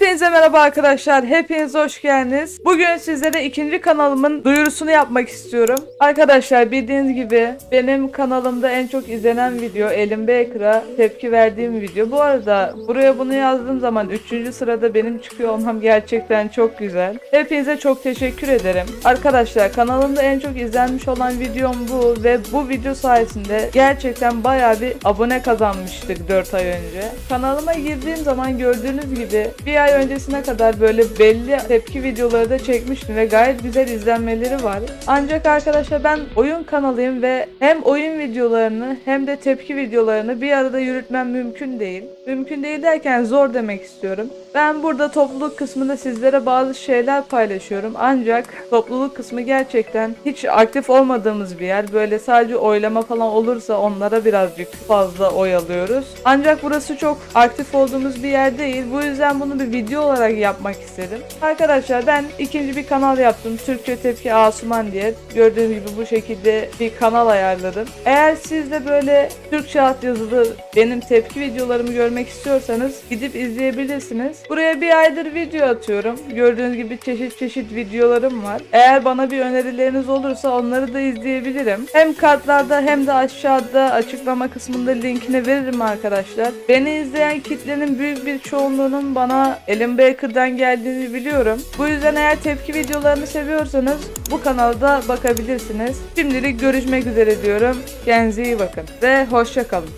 பேர் Hepinize merhaba arkadaşlar. Hepiniz hoş geldiniz. Bugün sizlere ikinci kanalımın duyurusunu yapmak istiyorum. Arkadaşlar bildiğiniz gibi benim kanalımda en çok izlenen video Elim Baker'a tepki verdiğim video. Bu arada buraya bunu yazdığım zaman 3. sırada benim çıkıyor olmam gerçekten çok güzel. Hepinize çok teşekkür ederim. Arkadaşlar kanalımda en çok izlenmiş olan videom bu ve bu video sayesinde gerçekten bayağı bir abone kazanmıştık 4 ay önce. Kanalıma girdiğim zaman gördüğünüz gibi bir ay öncesine kadar böyle belli tepki videoları da çekmiştim ve gayet güzel izlenmeleri var. Ancak arkadaşlar ben oyun kanalıyım ve hem oyun videolarını hem de tepki videolarını bir arada yürütmem mümkün değil. Mümkün değil derken zor demek istiyorum. Ben burada topluluk kısmında sizlere bazı şeyler paylaşıyorum. Ancak topluluk kısmı gerçekten hiç aktif olmadığımız bir yer. Böyle sadece oylama falan olursa onlara birazcık fazla oy alıyoruz. Ancak burası çok aktif olduğumuz bir yer değil. Bu yüzden bunu bir video olarak yapmak istedim. Arkadaşlar ben ikinci bir kanal yaptım. Türkçe Tepki Asuman diye. Gördüğünüz gibi bu şekilde bir kanal ayarladım. Eğer siz de böyle Türkçe alt yazılı benim tepki videolarımı görmek istiyorsanız gidip izleyebilirsiniz. Buraya bir aydır video atıyorum. Gördüğünüz gibi çeşit çeşit videolarım var. Eğer bana bir önerileriniz olursa onları da izleyebilirim. Hem kartlarda hem de aşağıda açıklama kısmında linkini veririm arkadaşlar. Beni izleyen kitlenin büyük bir çoğunluğunun bana Elim Baker'dan geldiğini biliyorum. Bu yüzden eğer tepki videolarını seviyorsanız bu kanalda bakabilirsiniz. Şimdilik görüşmek üzere diyorum. Kendinize iyi bakın ve hoşça kalın.